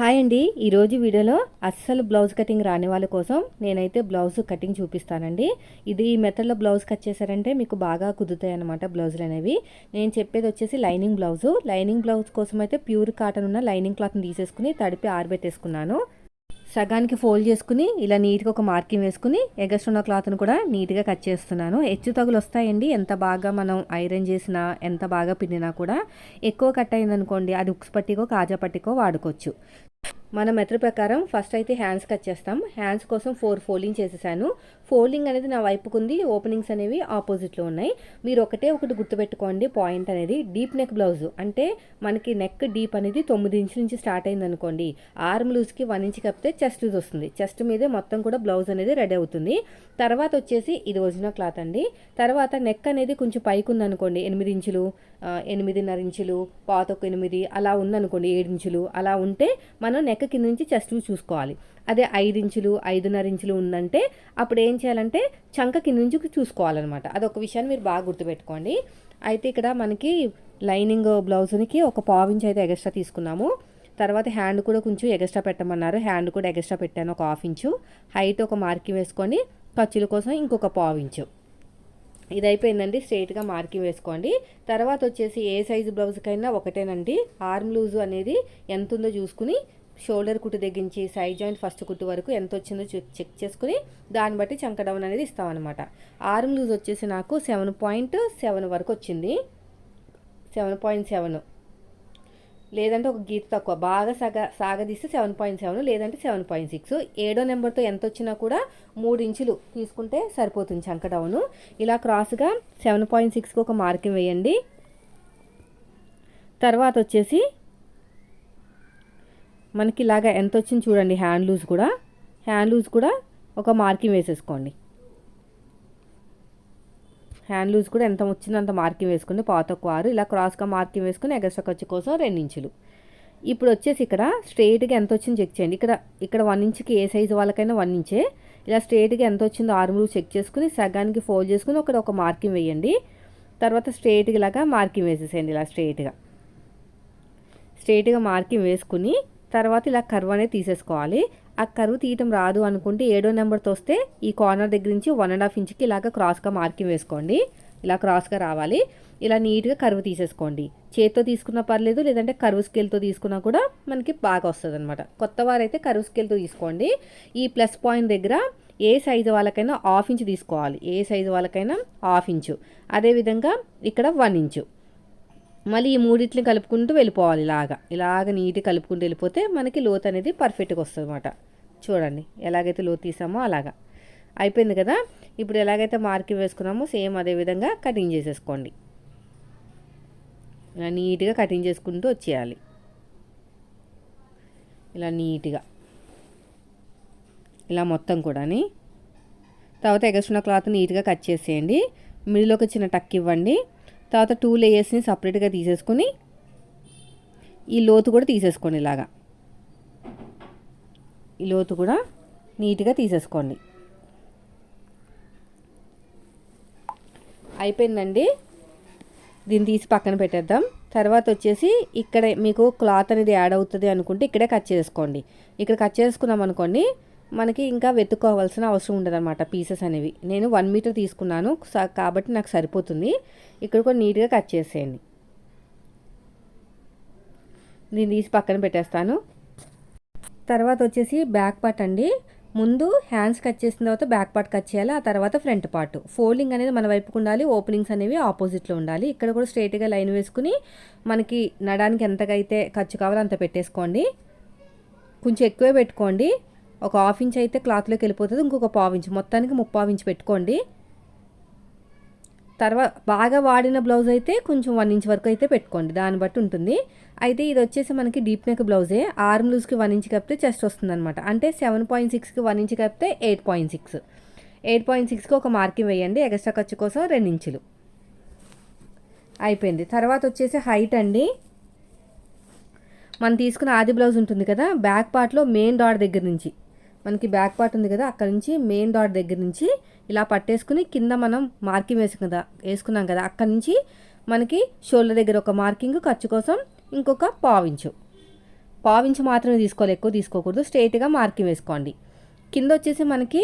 Hi అండి. ఈరోజు వీడియోలో అస్సలు బ్లౌజ్ కటింగ్ రాని వాళ్ళ కోసం నేనైతే బ్లౌజ్ కటింగ్ చూపిస్తానండి. ఇది ఈ మెథడ్లో బ్లౌజ్ కట్ చేశారంటే మీకు బాగా కుదుతాయి అనమాట బ్లౌజులు అనేవి. నేను చెప్పేది వచ్చేసి లైనింగ్ బ్లౌజు. లైనింగ్ బ్లౌజ్ కోసం అయితే ప్యూర్ కాటన్ ఉన్న లైనింగ్ క్లాత్ని తీసేసుకుని తడిపి ఆరబెట్టేసుకున్నాను. సగానికి ఫోల్డ్ చేసుకుని ఇలా నీట్గా ఒక మార్కింగ్ వేసుకుని ఎగస్ట్ ఉన్న క్లాత్ను కూడా నీట్గా కట్ చేస్తున్నాను. హెచ్చు తగులు వస్తాయండి. ఎంత బాగా మనం ఐరన్ చేసినా ఎంత బాగా పిండినా కూడా ఎక్కువ కట్ అయిందనుకోండి అది ఉక్స్ పట్టికో కాజా పట్టికో వాడుకోవచ్చు. మన మెథడ్ ప్రకారం ఫస్ట్ అయితే హ్యాండ్స్ కట్ చేస్తాం. హ్యాండ్స్ కోసం ఫోర్ ఫోల్డింగ్ చేసేసాను. ఫోల్డింగ్ అనేది నా వైపుకుంది ఓపెనింగ్స్ అనేవి ఆపోజిట్లో ఉన్నాయి. మీరు ఒకటే ఒకటి గుర్తుపెట్టుకోండి. పాయింట్ అనేది డీప్ నెక్ బ్లౌజ్ అంటే మనకి నెక్ డీప్ అనేది తొమ్మిది ఇంచు నుంచి స్టార్ట్ అయింది అనుకోండి ఆర్మ్ లూజ్కి వన్ ఇంచ్ కప్పితే చెస్ట్ లూజ్ వస్తుంది. చెస్ట్ మీదే మొత్తం కూడా బ్లౌజ్ అనేది రెడీ అవుతుంది. తర్వాత వచ్చేసి ఇది ఒరిజినల్ క్లాత్ అండి. తర్వాత నెక్ అనేది కొంచెం పైకి ఉందనుకోండి. ఎనిమిది ఇంచులు ఎనిమిదిన్నర ఇంచులు పాతొక్క ఎనిమిది అలా ఉందనుకోండి. ఏడు ఇంచులు అలా ఉంటే మనం నెక్ కింద నుంచి చెస్ట్ చూసుకోవాలి. అదే ఐదు ఇంచులు ఐదున్నర ఇంచులు ఉందంటే అప్పుడు ఏం చేయాలంటే చంక కింద నుంచి చూసుకోవాలన్నమాట. అదొక విషయాన్ని మీరు బాగా గుర్తుపెట్టుకోండి. అయితే ఇక్కడ మనకి లైనింగ్ బ్లౌజ్కి ఒక పావించి అయితే ఎగస్ట్రా తీసుకున్నాము. తర్వాత హ్యాండ్ కూడా కొంచెం ఎగస్ట్రా పెట్టమన్నారు. హ్యాండ్ కూడా ఎగస్ట్రా పెట్టాను ఒక హాఫ్ ఇంచు. హైట్ ఒక మార్కింగ్ వేసుకొని ఖర్చుల కోసం ఇంకొక పావించు ఇది అయిపోయిందండి. స్ట్రైట్గా మార్కింగ్ వేసుకోండి. తర్వాత వచ్చేసి ఏ సైజు బ్లౌజ్కైనా ఒకటేనండి. ఆర్మ్ లూజు అనేది ఎంత ఉందో చూసుకుని షోల్డర్ కుట్టు దగ్గరించి సైడ్ జాయింట్ ఫస్ట్ కుట్టు వరకు ఎంత వచ్చిందో చెక్ చేసుకుని దాన్ని బట్టి చంక డౌన్ అనేది ఇస్తామన్నమాట. ఆర్మ్ లూజ్ వచ్చేసి నాకు సెవెన్ పాయింట్ సెవెన్ వరకు వచ్చింది. Seven point seven. లేదంటే ఒక గీత తక్కువ. బాగా సగ సాగదీస్తే సెవెన్ పాయింట్ సెవెన్ లేదంటే సెవెన్ పాయింట్ సిక్స్. ఏడో నెంబర్తో ఎంత వచ్చినా కూడా మూడు ఇంచులు తీసుకుంటే సరిపోతుంది చంక ఇలా క్రాస్గా సెవెన్ పాయింట్ సిక్స్కి ఒక మార్కింగ్ వేయండి. తర్వాత వచ్చేసి మనకి ఇలాగా ఎంత వచ్చింది చూడండి హ్యాండ్ లూజ్ కూడా. హ్యాండ్ లూజ్ కూడా ఒక మార్కింగ్ వేసేసుకోండి. హ్యాండ్ లూజ్ కూడా ఎంత వచ్చిందో అంత మార్కింగ్ వేసుకుని పాత ఆరు ఇలా క్రాస్గా మార్కింగ్ వేసుకుని ఎగస్ట్రా ఖర్చు కోసం రెండు ఇంచులు ఇప్పుడు వచ్చేసి ఇక్కడ స్ట్రైట్గా ఎంత వచ్చిందో చెక్ చేయండి. ఇక్కడ ఇక్కడ వన్ ఇంచ్కి ఏ సైజు వాళ్ళకైనా వన్ ఇంచే ఇలా స్ట్రైట్గా ఎంత వచ్చిందో ఆర్మ్ లూజ్ చెక్ చేసుకుని సగానికి ఫోల్డ్ చేసుకుని అక్కడ ఒక మార్కింగ్ వేయండి. తర్వాత స్ట్రైట్గా ఇలాగా మార్కింగ్ వేసేసేయండి ఇలా స్ట్రైట్గా స్ట్రైట్గా మార్కింగ్ వేసుకుని తర్వాత ఇలా కర్వ్ అనేది తీసేసుకోవాలి. ఆ కర్వ్ తీయటం రాదు అనుకుంటే ఏడో నెంబర్తో వస్తే ఈ కార్నర్ దగ్గర నుంచి వన్ అండ్ హాఫ్ ఇంచ్కి ఇలాగ క్రాస్గా మార్కింగ్ వేసుకోండి. ఇలా క్రాస్గా రావాలి. ఇలా నీట్గా కరువు తీసేసుకోండి. చేత్తో తీసుకున్నా పర్లేదు లేదంటే కరువు స్కేల్తో తీసుకున్నా కూడా మనకి బాగా వస్తుంది అనమాట కొత్త వారైతే కరువు స్కేల్తో తీసుకోండి. ఈ ప్లస్ పాయింట్ దగ్గర ఏ సైజు వాళ్ళకైనా హాఫ్ ఇంచ్ తీసుకోవాలి. ఏ సైజు వాళ్ళకైనా హాఫ్ ఇంచు. అదేవిధంగా ఇక్కడ వన్ ఇంచు. మళ్ళీ ఈ మూడింటిని కలుపుకుంటూ వెళ్ళిపోవాలి ఇలాగా. ఇలాగ నీట్గా కలుపుకుంటూ వెళ్ళిపోతే మనకి లోతు అనేది పర్ఫెక్ట్గా వస్తుంది అనమాట చూడండి ఎలాగైతే లోతు తీసామో అలాగా. అయిపోయింది కదా? ఇప్పుడు ఎలాగైతే మార్కింగ్ వేసుకున్నామో సేమ్ అదే విధంగా కటింగ్ చేసేసుకోండి. ఇలా నీట్గా కటింగ్ చేసుకుంటూ వచ్చేయాలి. ఇలా నీట్గా. ఇలా మొత్తం కూడాని. తర్వాత ఎగస్ట్రున్న క్లాత్ నీట్గా కట్ చేసేయండి. మిడిలోకి చిన్న టక్ ఇవ్వండి. తర్వాత టూ లేయర్స్ని సపరేట్గా తీసేసుకొని ఈ లోతు కూడా తీసేసుకోండి ఇలాగా. ఈ లోతు కూడా నీట్గా తీసేసుకోండి. అయిపోయిందండి. దీన్ని తీసి పక్కన పెట్టేద్దాం. తర్వాత వచ్చేసి ఇక్కడ మీకు క్లాత్ అనేది యాడ్ అవుతుంది అనుకుంటే ఇక్కడే కట్ చేసుకోండి. ఇక్కడ కట్ చేసుకున్నాం అనుకోండి మనకి ఇంకా వెతుక్కోవాల్సిన అవసరం ఉండదన్నమాట పీసెస్ అనేవి. నేను వన్ మీటర్ తీసుకున్నాను కాబట్టి నాకు సరిపోతుంది. ఇక్కడ కూడా నీట్గా కట్ చేసేయండి. దీన్ని తీసి పక్కన పెట్టేస్తాను. తర్వాత వచ్చేసి బ్యాక్ పార్ట్ అండి. ముందు హ్యాండ్స్ కట్ చేసిన తర్వాత బ్యాక్ పార్ట్ కట్ చేయాలి ఆ తర్వాత ఫ్రంట్ పార్ట్ ఫోల్డింగ్ అనేది మన వైపుకు ఉండాలి ఓపెనింగ్స్ అనేవి ఆపోజిట్లో ఉండాలి. ఇక్కడ కూడా స్ట్రైట్గా లైన్ వేసుకుని మనకి నడానికి ఎంతకైతే ఖర్చు కావాలో అంత పెట్టేసుకోండి. కొంచెం ఎక్కువే పెట్టుకోండి. ఒక హాఫ్ ఇంచ్ అయితే క్లాత్లోకి వెళ్ళిపోతుంది ఇంకొక పావు ఇంచ్. మొత్తానికి ముప్పావు ఇంచ్ పెట్టుకోండి. తర్వాత బాగా వాడిన బ్లౌజ్ అయితే కొంచెం వన్ ఇంచ్ వరకు అయితే పెట్టుకోండి. దాన్ని బట్టి ఉంటుంది. అయితే ఇది వచ్చేసి మనకి డీప్ నెక్ బ్లౌజే. ఆర్మ్ లూజ్కి వన్ ఇంచ్ కప్పితే చెస్ట్ వస్తుంది అనమాట అంటే సెవెన్ పాయింట్ సిక్స్కి one inch కప్పితే eight point six. Eight point సిక్స్కి ఒక మార్కింగ్ వేయండి. ఎక్స్ట్రా ఖర్చు కోసం రెండు ఇంచులు. అయిపోయింది. తర్వాత వచ్చేసి హైట్ అండి. మనం తీసుకున్న ఆది బ్లౌజ్ ఉంటుంది కదా బ్యాక్ పార్ట్లో మెయిన్ డాట్ దగ్గర నుంచి. మనకి బ్యాక్ పార్ట్ ఉంది కదా అక్కడ నుంచి మెయిన్ డాట్ దగ్గర నుంచి ఇలా పట్టేసుకుని కింద మనం మార్కింగ్ వేసుకు కదా వేసుకున్నాం కదా అక్కడ నుంచి మనకి షోల్డర్ దగ్గర ఒక మార్కింగ్ ఖర్చు కోసం ఇంకొక పావించు పావించు మాత్రమే తీసుకోవాలి ఎక్కువ తీసుకోకూడదు స్ట్రైట్గా మార్కింగ్ వేసుకోండి. కింద వచ్చేసి మనకి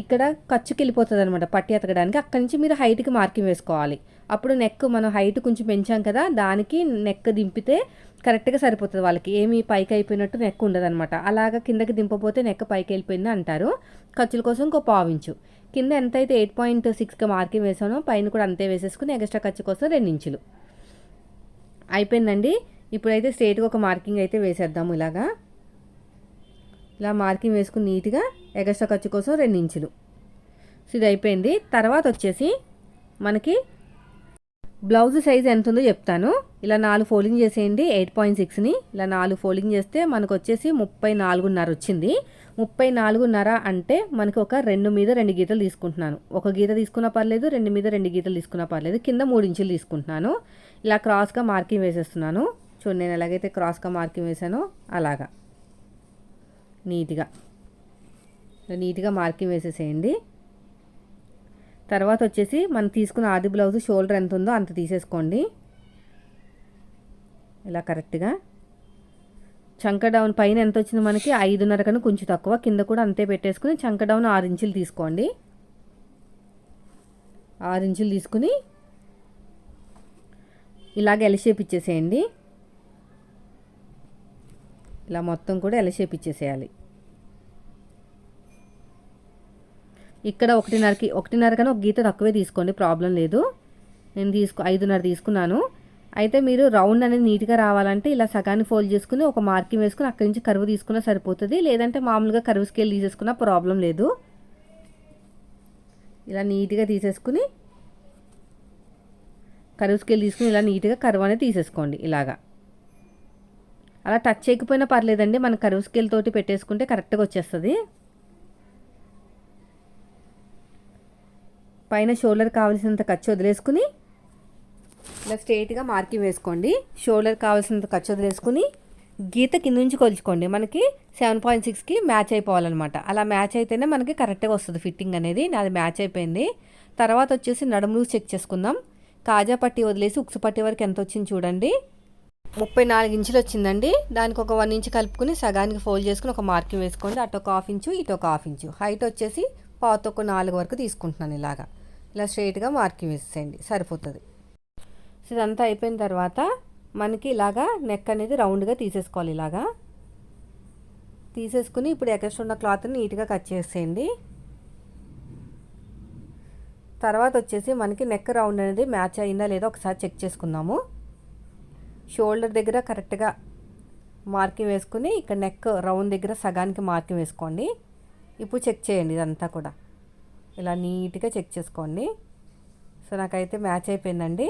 ఇక్కడ ఖర్చుకి వెళ్ళిపోతుంది అనమాట పట్టి ఎతకడానికి అక్కడి నుంచి మీరు హైట్కి మార్కింగ్ వేసుకోవాలి. అప్పుడు నెక్ మనం హైట్ కొంచెం పెంచాం కదా దానికి నెక్ దింపితే కరెక్ట్గా సరిపోతుంది వాళ్ళకి. ఏమి పైకి అయిపోయినట్టు నెక్ ఉండదు అనమాట అలాగా కిందకి దింపపోతే నెక్ పైకి వెళ్ళిపోయింది అంటారు. ఖర్చుల కోసం ఇంకో పావించు కింద ఎంత అయితే ఎయిట్ పాయింట్ సిక్స్గా మార్కింగ్ వేసానో పైన కూడా అంతే వేసేసుకుని ఎక్స్ట్రా ఖర్చు కోసం రెండు ఇంచులు. అయిపోయిందండి. ఇప్పుడైతే స్ట్రేట్గా ఒక మార్కింగ్ అయితే వేసేద్దాము ఇలాగా. ఇలా మార్కింగ్ వేసుకుని నీట్గా ఎగస్ట్రా ఖర్చు కోసం రెండు ఇంచులు. సో ఇది అయిపోయింది. తర్వాత వచ్చేసి మనకి బ్లౌజ్ సైజ్ ఎంత ఉందో చెప్తాను. ఇలా నాలుగు ఫోల్డింగ్ చేసేయండి ఎయిట్ పాయింట్ సిక్స్ని ఇలా నాలుగు ఫోల్డింగ్ చేస్తే మనకు వచ్చేసి ముప్పై నాలుగున్నర వచ్చింది. ముప్పై నాలుగున్నర అంటే మనకు ఒక రెండు మీద రెండు గీతలు తీసుకుంటున్నాను. ఒక గీత తీసుకున్నా పర్లేదు రెండు మీద రెండు గీతలు తీసుకున్నా పర్లేదు కింద మూడు ఇంచులు తీసుకుంటున్నాను. ఇలా క్రాస్గా మార్కింగ్ వేసేస్తున్నాను. చూడండి నేను ఎలాగైతే క్రాస్గా మార్కింగ్ వేసానో అలాగా. నీట్గా. నీట్గా మార్కింగ్ వేసేసేయండి. తర్వాత వచ్చేసి మనం తీసుకున్న ఆది బ్లౌజ్ షోల్డర్ ఎంత ఉందో అంత తీసేసుకోండి. ఇలా కరెక్ట్గా. చంక డౌన్ పైన ఎంత వచ్చింది మనకి? ఐదున్నర కన్నా కొంచెం తక్కువ. కింద కూడా అంతే పెట్టేసుకుని చంక డౌన్ ఆరు ఇంచులు తీసుకోండి. ఆరు ఇంచులు తీసుకుని ఇలాగ ఎల్ షేప్ ఇచ్చేసేయండి. ఇలా మొత్తం కూడా ఎల్ షేప్ ఇచ్చేసేయాలి. ఇక్కడ ఒకటిన్నరకి ఒకటిన్నర కన్నా ఒక గీత తక్కువే తీసుకోండి ప్రాబ్లం లేదు. నేను తీసుకు ఐదున్నర తీసుకున్నాను. అయితే మీరు రౌండ్ అనేది నీట్గా రావాలంటే ఇలా సగాన్ని ఫోల్డ్ చేసుకుని ఒక మార్కింగ్ వేసుకుని అక్కడి నుంచి కరువు తీసుకున్నా సరిపోతుంది. లేదంటే మామూలుగా కరువు స్కేల్ తీసేసుకున్నా ప్రాబ్లం లేదు. ఇలా నీట్గా తీసేసుకుని కరువు స్కేల్ తీసుకుని ఇలా నీట్గా కరువు అనేది తీసేసుకోండి ఇలాగా. అలా టచ్ చేయకపోయినా పర్లేదండి మన కరువు స్కేల్ తోటి పెట్టేసుకుంటే కరెక్ట్గా వచ్చేస్తుంది. పైన షోల్డర్ కావాల్సినంత ఖర్చు వదిలేసుకుని ఇలా స్ట్రైట్గా మార్కింగ్ వేసుకోండి. షోల్డర్ కావాల్సినంత ఖర్చు వదిలేసుకుని గీత కింద నుంచి కొలుచుకోండి. మనకి సెవెన్ పాయింట్ సిక్స్కి మ్యాచ్ అయిపోవాలన్నమాట. అలా మ్యాచ్ అయితేనే మనకి కరెక్ట్గా వస్తుంది ఫిట్టింగ్ అనేది. నాది మ్యాచ్ అయిపోయింది. తర్వాత వచ్చేసి నడుములు చెక్ చేసుకుందాం. కాజా పట్టి వదిలేసి ఉక్సు పట్టి వరకు ఎంత వచ్చింది చూడండి. ముప్పై నాలుగు ఇంచులు వచ్చిందండి. దానికి ఒక వన్ ఇంచ్ కలుపుకుని సగానికి ఫోల్డ్ చేసుకుని ఒక మార్కింగ్ వేసుకోండి. అటు ఒక హాఫ్ ఇంచు ఇటు ఒక హాఫ్ ఇంచు హైట్ వచ్చేసి పాత ఒక నాలుగు వరకు తీసుకుంటున్నాను ఇలాగా. ఇలా స్ట్రైట్గా మార్కింగ్ వేసేయండి. సరిపోతుంది. సో ఇదంతా అయిపోయిన తర్వాత మనకి ఇలాగా నెక్ అనేది రౌండ్గా తీసేసుకోవాలి ఇలాగా. తీసేసుకుని ఇప్పుడు ఎక్స్ట్రా ఉన్న క్లాత్ని నీట్గా కట్ చేసేయండి. తర్వాత వచ్చేసి మనకి నెక్ రౌండ్ అనేది మ్యాచ్ అయిందా లేదా ఒకసారి చెక్ చేసుకుందాము. షోల్డర్ దగ్గర కరెక్ట్గా మార్కింగ్ వేసుకుని ఇక్కడ నెక్ రౌండ్ దగ్గర సగానికి మార్కింగ్ వేసుకోండి. ఇప్పుడు చెక్ చేయండి ఇదంతా కూడా. ఇలా నీట్గా చెక్ చేసుకోండి. సో నాకైతే మ్యాచ్ అయిపోయిందండి.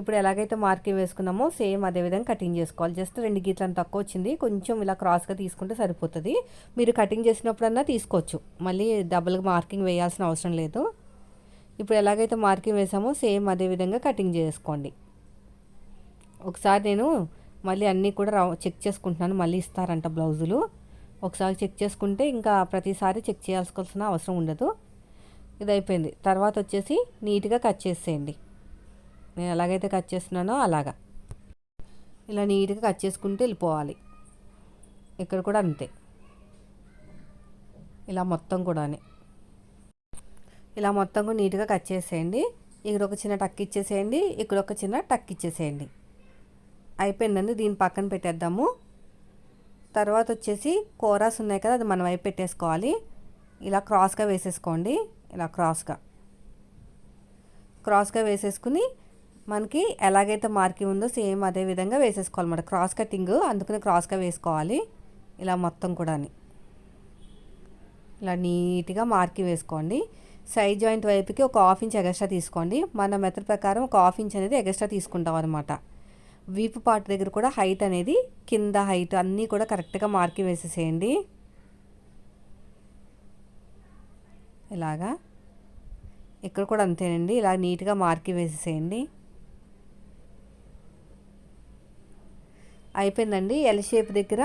ఇప్పుడు ఎలాగైతే మార్కింగ్ వేసుకున్నామో సేమ్ అదే విధంగా కటింగ్ చేసుకోవాలి. జస్ట్ రెండు గీతలు తక్కువ వచ్చింది. కొంచెం ఇలా క్రాస్గా తీసుకుంటే సరిపోతుంది. మీరు కటింగ్ చేసినప్పుడన్నా తీసుకోవచ్చు. మళ్ళీ డబుల్గా మార్కింగ్ వేయాల్సిన అవసరం లేదు. ఇప్పుడు ఎలాగైతే మార్కింగ్ వేసామో సేమ్ అదే విధంగా కటింగ్ చేసుకోండి. ఒకసారి నేను మళ్ళీ అన్నీ కూడా చెక్ చేసుకుంటున్నాను. మళ్ళీ ఇస్తారంట బ్లౌజులు. ఒకసారి చెక్ చేసుకుంటే ఇంకా ప్రతిసారి చెక్ చేయాల్సిన అవసరం ఉండదు. ఇది అయిపోయింది తర్వాత వచ్చేసి నీట్గా కట్ చేసేయండి. నేను ఎలాగైతే కట్ చేస్తున్నానో అలాగా. ఇలా నీట్గా కట్ చేసుకుంటూ వెళ్ళిపోవాలి. ఇక్కడ కూడా అంతే. ఇలా మొత్తం కూడా ఇలా మొత్తం కూడా నీట్గా కట్ చేసేయండి. ఇక్కడ ఒక చిన్న టక్ ఇచ్చేసేయండి. ఇక్కడ ఒక చిన్న టక్ ఇచ్చేసేయండి. అయిపోయిందండి. దీన్ని పక్కన పెట్టేద్దాము. తర్వాత వచ్చేసి కోరాస్ ఉన్నాయి కదా అది మన వైపు పెట్టేసుకోవాలి. ఇలా క్రాస్గా వేసేసుకోండి. ఇలా క్రాస్గా. క్రాస్గా వేసేసుకుని మనకి ఎలాగైతే మార్కింగ్ ఉందో సేమ్ అదే విధంగా వేసేసుకోవాలన్నమాట క్రాస్ కటింగ్ అందుకని క్రాస్గా వేసుకోవాలి. ఇలా మొత్తం కూడా ఇలా నీట్గా మార్కింగ్ వేసుకోండి. సైడ్ జాయింట్ వైపుకి ఒక హాఫ్ ఇంచ్ ఎగస్ట్రా తీసుకోండి. మన మెథడ్ ప్రకారం ఒక హాఫ్ ఇంచ్ అనేది ఎగస్ట్రా తీసుకుంటాం అనమాట వీపు పార్ట్ దగ్గర కూడా హైట్ అనేది కింద హైట్ అన్నీ కూడా కరెక్ట్గా మార్కింగ్ వేసేసేయండి. ఇలాగా. ఇక్కడ కూడా అంతేనండి. ఇలా నీట్గా మార్కింగ్ వేసేసేయండి. అయిపోయిందండి. ఎల్ షేప్ దగ్గర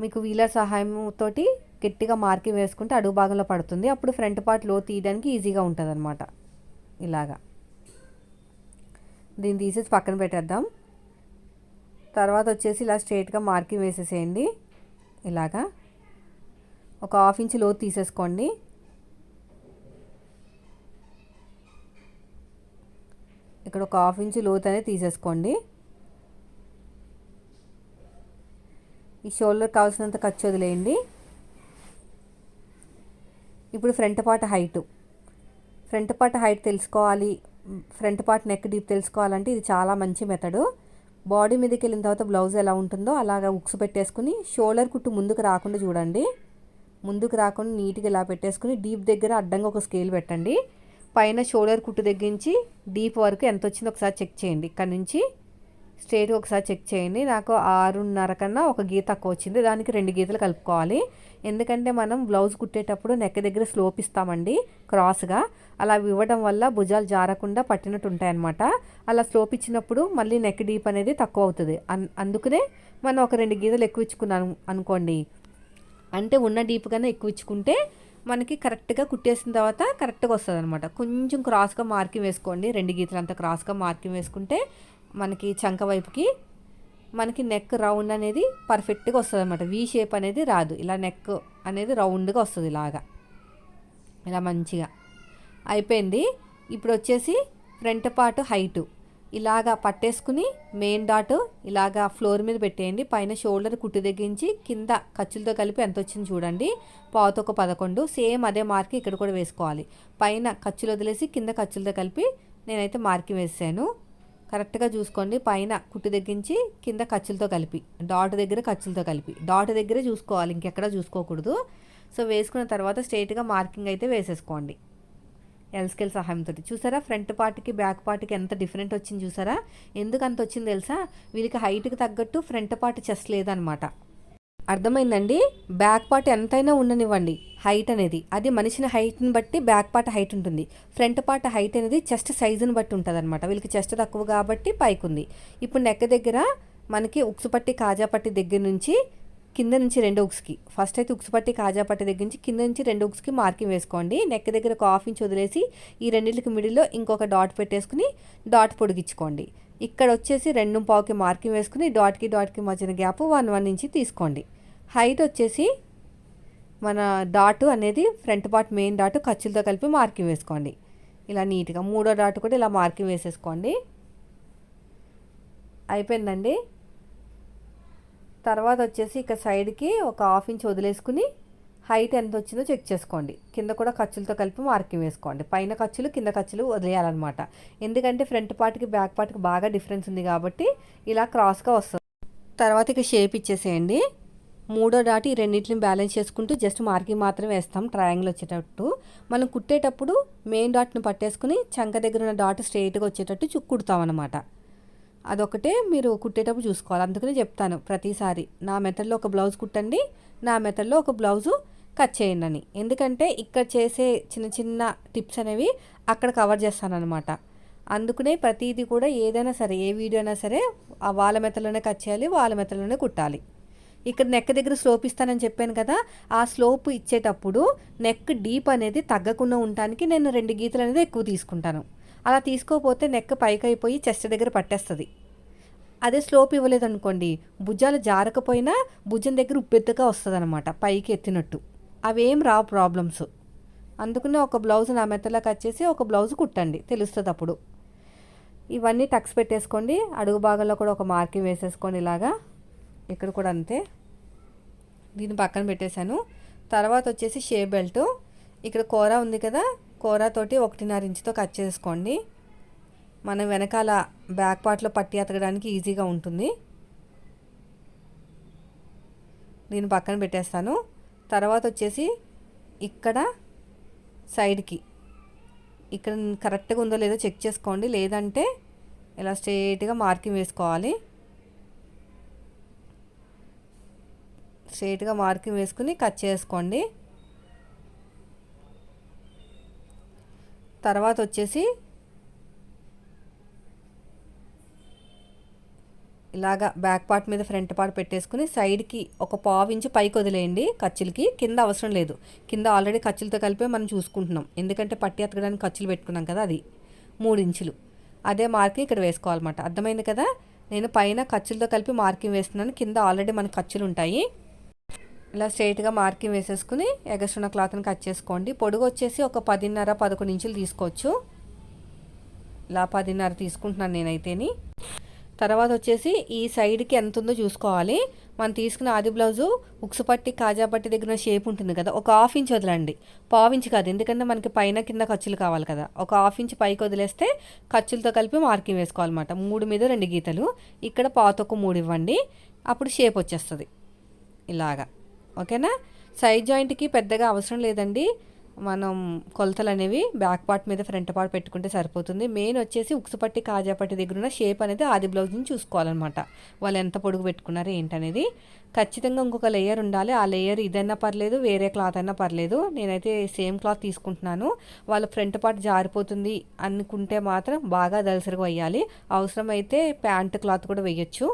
మీకు వీలర్ సహాయంతో గట్టిగా మార్కింగ్ వేసుకుంటే అడుగు భాగంలో పడుతుంది. అప్పుడు ఫ్రంట్ పార్ట్లో తీయడానికి ఈజీగా ఉంటుంది అనమాట ఇలాగా. దీన్ని తీసేసి పక్కన పెట్టేద్దాం. తర్వాత వచ్చేసి ఇలా స్ట్రైట్గా మార్కింగ్ వేసేసేయండి. ఇలాగా. ఒక హాఫ్ ఇంచ్ లోతు తీసేసుకోండి. ఇక్కడ ఒక హాఫ్ ఇంచ్ లోతు అనేది తీసేసుకోండి. ఈ షోల్డర్ కావాల్సినంత ఖర్చు వదిలేయండి. ఇప్పుడు front part height front part height తెలుసుకోవాలి. ఫ్రంట్ పార్ట్ నెక్ డీప్ తెలుసుకోవాలంటే ఇది చాలా మంచి మెథడు. బాడీ మీదకి వెళ్ళిన తర్వాత బ్లౌజ్ ఎలా ఉంటుందో అలాగా ఉక్స్ పెట్టేసుకుని షోల్డర్ కుట్టు ముందుకు రాకుండా చూడండి. ముందుకు రాకుండా నీట్గా ఇలా పెట్టేసుకుని డీప్ దగ్గర అడ్డంగా ఒక స్కేల్ పెట్టండి. పైన షోల్డర్ కుట్టు దగ్గర నుంచి డీప్ వరకు ఎంత వచ్చిందో ఒకసారి చెక్ చేయండి. ఇక్కడ నుంచి స్ట్రేట్గా ఒకసారి చెక్ చేయండి. నాకు ఆరున్నర కన్నా ఒక గీత తక్కువ వచ్చింది. దానికి రెండు గీతలు కలుపుకోవాలి. ఎందుకంటే మనం బ్లౌజ్ కుట్టేటప్పుడు నెక్ దగ్గర స్లోప్ ఇస్తామండి క్రాస్గా. అలా ఇవ్వడం వల్ల భుజాలు జారకుండా పట్టినట్టు ఉంటాయన్నమాట అలా స్లోప్ ఇచ్చినప్పుడు మళ్ళీ నెక్ డీప్ అనేది తక్కువ అవుతుంది అందుకనే మనం ఒక రెండు గీతలు ఎక్కువ ఇచ్చుకున్నాను అనుకోండి. అంటే ఉన్న డీప్ కన్నా ఎక్కువ ఇచ్చుకుంటే మనకి కరెక్ట్గా కుట్టేసిన తర్వాత కరెక్ట్గా వస్తుంది అనమాట కొంచెం క్రాస్గా మార్కింగ్ వేసుకోండి. రెండు గీతలు అంతా క్రాస్గా మార్కింగ్ వేసుకుంటే మనకి చంక వైపుకి మనకి నెక్ రౌండ్ అనేది పర్ఫెక్ట్గా వస్తుంది అనమాట వీ షేప్ అనేది రాదు. ఇలా నెక్ అనేది రౌండ్గా వస్తుంది ఇలాగా. ఇలా మంచిగా. అయిపోయింది. ఇప్పుడు వచ్చేసి ఫ్రంట్ పార్ట్ హైటు. ఇలాగా పట్టేసుకుని మెయిన్ డాట్ ఇలాగా ఫ్లోర్ మీద పెట్టేయండి. పైన షోల్డర్ కుట్టు తగ్గించి కింద ఖర్చులతో కలిపి ఎంత వచ్చింది చూడండి. పావుతో ఒక పదకొండు. సేమ్ అదే మార్క్ ఇక్కడ కూడా వేసుకోవాలి. పైన ఖర్చులు వదిలేసి కింద ఖర్చులతో కలిపి నేనైతే మార్కింగ్ వేసాను. కరెక్ట్గా చూసుకోండి. పైన కుట్టు తగ్గించి కింద ఖర్చులతో కలిపి. డాట్ దగ్గర ఖర్చులతో కలిపి. డాట్ దగ్గరే చూసుకోవాలి. ఇంకెక్కడ చూసుకోకూడదు. సో వేసుకున్న తర్వాత స్ట్రైట్గా మార్కింగ్ అయితే వేసేసుకోండి. ఎల్ స్కేల్ సహాయంతో చూసారా? ఫ్రంట్ పార్ట్కి బ్యాక్ పార్ట్కి ఎంత డిఫరెంట్ వచ్చింది చూసారా? ఎందుకు అంత వచ్చింది తెలుసా? వీళ్ళకి హైట్కి తగ్గట్టు ఫ్రంట్ పార్ట్ చెస్ట్ లేదనమాట. అర్థమైందండి? బ్యాక్ పార్ట్ ఎంతైనా ఉండనివ్వండి. హైట్ అనేది. అది మనిషిని హైట్ని బట్టి బ్యాక్ పార్ట్ హైట్ ఉంటుంది. ఫ్రంట్ పార్ట్ హైట్ అనేది చెస్ట్ సైజుని బట్టి ఉంటుంది అనమాట వీళ్ళకి చెస్ట్ తక్కువ కాబట్టి పైకి ఉంది ఇప్పుడు నెక్క దగ్గర మనకి ఉక్సుపట్టి కాజాపట్టి కాజా పట్టి దగ్గర నుంచి కింద నుంచి రెండు ఉక్స్కి. ఫస్ట్ అయితే ఉక్స్ పట్టి కాజా పట్టి దగ్గర నుంచి కింద నుంచి రెండు ఉక్స్కి మార్కింగ్ వేసుకోండి. నెక్ దగ్గర ఒక హాఫ్ ఇంచ్ వదిలేసి ఈ రెండింటికి మిడిల్లో ఇంకొక డాట్ పెట్టేసుకుని డాట్ పొడిగించుకోండి ఇక్కడ వచ్చేసి రెండు పావుకి మార్కింగ్ వేసుకుని డాట్కి డాట్కి మధ్యన గ్యాప్ వన్ వన్ ఇంచ్ తీసుకోండి. హైట్ వచ్చేసి మన డాట్ అనేది ఫ్రంట్ పార్ట్ మెయిన్ డాట్ ఖర్చులతో కలిపి మార్కింగ్ వేసుకోండి. ఇలా నీట్గా మూడో డాట్ కూడా ఇలా మార్కింగ్ వేసేసుకోండి. అయిపోయిందండి? తర్వాత వచ్చేసి ఇక సైడ్కి ఒక హాఫ్ ఇంచ్ వదిలేసుకుని హైట్ ఎంత వచ్చిందో చెక్ చేసుకోండి. కింద కూడా ఖర్చులతో కలిపి మార్కింగ్ వేసుకోండి. పైన ఖర్చులు కింద ఖర్చులు వదిలేయాలన్నమాట. ఎందుకంటే ఫ్రంట్ పార్ట్కి బ్యాక్ పార్ట్కి బాగా డిఫరెన్స్ ఉంది కాబట్టి ఇలా క్రాస్గా వస్తుంది. తర్వాత ఇక షేప్ ఇచ్చేసేయండి. మూడో డాట్ ఈ రెండింటిని బ్యాలెన్స్ చేసుకుంటూ జస్ట్ మార్కింగ్ మాత్రం వేస్తాం ట్రయాంగిల్ వచ్చేటట్టు. మనం కుట్టేటప్పుడు మెయిన్ డాట్ని పట్టేసుకుని చంక దగ్గర ఉన్న డాట్ స్ట్రైట్గా వచ్చేటట్టు చుక్కు కుడతాం అనమాట అదొకటే మీరు కుట్టేటప్పుడు చూసుకోవాలి. అందుకనే చెప్తాను ప్రతిసారి నా మెథడ్లో ఒక బ్లౌజ్ కుట్టండి నా మెథడ్లో ఒక బ్లౌజు కట్ చేయండి అని. ఎందుకంటే ఇక్కడ చేసే చిన్న చిన్న టిప్స్ అనేవి అక్కడ కవర్ చేస్తానన్నమాట. అందుకనే ప్రతిదీ కూడా ఏదైనా సరే ఏ వీడియో అయినా సరే ఆ వాళ్ళ మెథడ్లోనే కట్ చేయాలి వాళ్ళ మెథడ్లోనే కుట్టాలి. ఇక్కడ నెక్ దగ్గర స్లోప్ ఇస్తానని చెప్పాను కదా ఆ స్లోప్ ఇచ్చేటప్పుడు నెక్ డీప్ అనేది తగ్గకుండా ఉండటానికి నేను రెండు గీతలు అనేది ఎక్కువ తీసుకుంటాను. అలా తీసుకోకపోతే నెక్ పైకి అయిపోయి చెస్ట్ దగ్గర పట్టేస్తుంది. అదే స్లోప్ ఇవ్వలేదనుకోండి భుజాలు జారకపోయినా భుజం దగ్గర ఉప్పెత్తుగా వస్తుంది అనమాట పైకి ఎత్తినట్టు. అవేం రావు ప్రాబ్లమ్స్ అందుకనే ఒక బ్లౌజ్ నా మెత్తలా కట్ చేసి ఒక బ్లౌజ్ కుట్టండి తెలుస్తుంది అప్పుడు. ఇవన్నీ టక్స్ పెట్టేసుకోండి అడుగు భాగంలో కూడా ఒక మార్కింగ్ వేసేసుకోండి ఇలాగా. ఇక్కడ కూడా అంతే. దీన్ని పక్కన పెట్టేశాను. తర్వాత వచ్చేసి షే బెల్ట్. ఇక్కడ కూర ఉంది కదా కూరతోటి ఒకటిన్నర ఇంచుతో కట్ చేసుకోండి. మనం వెనకాల బ్యాక్ పార్ట్లో పట్టి అతకడానికి ఈజీగా ఉంటుంది. నేను పక్కన పెట్టేస్తాను. తర్వాత వచ్చేసి ఇక్కడ సైడ్కి ఇక్కడ కరెక్ట్గా ఉందో లేదో చెక్ చేసుకోండి. లేదంటే ఇలా స్ట్రేట్గా మార్కింగ్ వేసుకోవాలి. స్ట్రేట్గా మార్కింగ్ వేసుకుని కట్ చేసుకోండి. తర్వాత వచ్చేసి ఇలాగా బ్యాక్ పార్ట్ మీద ఫ్రంట్ పార్ట్ పెట్టేసుకుని సైడ్కి ఒక పావు ఇంచు పైకి వదిలేయండి ఖర్చులకి కింద అవసరం లేదు. కింద ఆల్రెడీ ఖర్చులతో కలిపే మనం చూసుకుంటున్నాం. ఎందుకంటే పట్టి ఎత్తకడానికి ఖర్చులు పెట్టుకున్నాం కదా అది. మూడు ఇంచులు అదే మార్కింగ్ ఇక్కడ వేసుకోవాలన్నమాట. అర్థమైంది కదా? నేను పైన ఖర్చులతో కలిపి మార్కింగ్ వేస్తున్నాను. కింద ఆల్రెడీ మనకు ఖర్చులు ఉంటాయి ఇలా స్ట్రైట్గా మార్కింగ్ వేసేసుకుని ఎగస్ట్రున్న క్లాత్ని కట్ చేసుకోండి. పొడుగు వచ్చేసి ఒక పదిన్నర పదకొండు ఇంచులు తీసుకోవచ్చు. ఇలా పదిన్నర తీసుకుంటున్నాను నేనైతేని. తర్వాత వచ్చేసి ఈ సైడ్కి ఎంత ఉందో చూసుకోవాలి. మనం తీసుకున్న ఆది బ్లౌజు ఉక్సు పట్టి కాజా పట్టి దగ్గర షేప్ ఉంటుంది కదా ఒక హాఫ్ ఇంచ్ వదలండి. పావు ఇంచ్ కాదు ఎందుకంటే మనకి పైన కింద ఖర్చులు కావాలి కదా. ఒక హాఫ్ ఇంచ్ పైకి వదిలేస్తే ఖర్చులతో కలిపి మార్కింగ్ వేసుకోవాలన్నమాట. మూడు మీద రెండు గీతలు. ఇక్కడ పాతొక్క మూడు ఇవ్వండి. అప్పుడు షేప్ వచ్చేస్తుంది. ఇలాగా. ఓకేనా? సైడ్ జాయింట్కి పెద్దగా అవసరం లేదండి. మనం కొలతలు అనేవి బ్యాక్ పార్ట్ మీద ఫ్రంట్ పార్ట్ పెట్టుకుంటే సరిపోతుంది. మెయిన్ వచ్చేసి ఉక్సుపట్టి కాజాపట్టి దగ్గర ఉన్న షేప్ అనేది ఆది బ్లౌజ్ని చూసుకోవాలన్నమాట. వాళ్ళు ఎంత పొడుగు పెట్టుకున్నారు ఏంటనేది. ఖచ్చితంగా ఇంకొక లేయర్ ఉండాలి. ఆ లేయర్ ఇదైనా పర్లేదు వేరే క్లాత్ అయినా పర్లేదు. నేనైతే సేమ్ క్లాత్ తీసుకుంటున్నాను. వాళ్ళ ఫ్రంట్ పార్ట్ జారిపోతుంది అనుకుంటే మాత్రం బాగా దలసరిగా వేయాలి అవసరమైతే ప్యాంట్ క్లాత్ కూడా వేయచ్చు.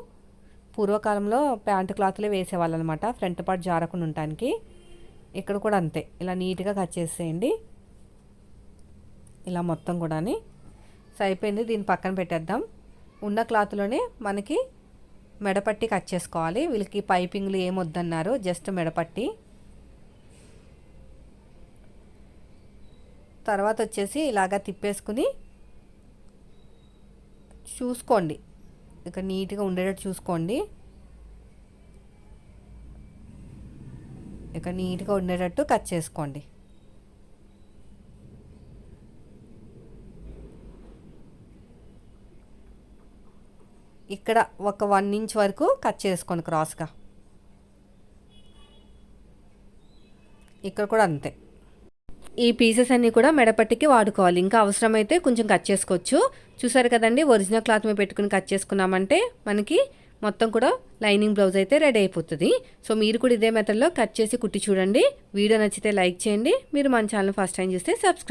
పూర్వకాలంలో ప్యాంట్ క్లాత్లే వేసేవాళ్ళు అనమాట ఫ్రంట్ పార్ట్ జారకుండా ఉండటానికి. ఇక్కడ కూడా అంతే. ఇలా నీట్గా కట్ చేసేయండి. ఇలా మొత్తం కూడాని. సో అయిపోయింది దీన్ని పక్కన పెట్టేద్దాం. ఉన్న క్లాత్లోనే మనకి మెడపట్టి కట్ చేసుకోవాలి. వీళ్ళకి పైపింగ్లు ఏమొద్దన్నారు జస్ట్ మెడపట్టి. తర్వాత వచ్చేసి ఇలాగా తిప్పేసుకుని చూసుకోండి. ఇక నీట్గా ఉండేటట్టు చూసుకోండి. ఇక నీట్గా ఉండేటట్టు కట్ చేసుకోండి. ఇక్కడ ఒక వన్ ఇంచ్ వరకు కట్ చేసుకోండి క్రాస్గా. ఇక్కడ కూడా అంతే. ఈ పీసెస్ అన్నీ కూడా మెడపట్టికి వాడుకోవాలి. ఇంకా అవసరమైతే కొంచెం కట్ చేసుకోవచ్చు. చూసారు కదండి ఒరిజినల్ క్లాత్ మీద పెట్టుకుని కట్ చేసుకున్నామంటే మనకి మొత్తం కూడా లైనింగ్ బ్లౌజ్ అయితే రెడీ అయిపోతుంది. సో మీరు కూడా ఇదే మెథడ్లో కట్ చేసి కుట్టి చూడండి. వీడియో నచ్చితే లైక్ చేయండి. మీరు మన ఛానల్ ఫస్ట్ టైం చూస్తే సబ్స్క్రైబ్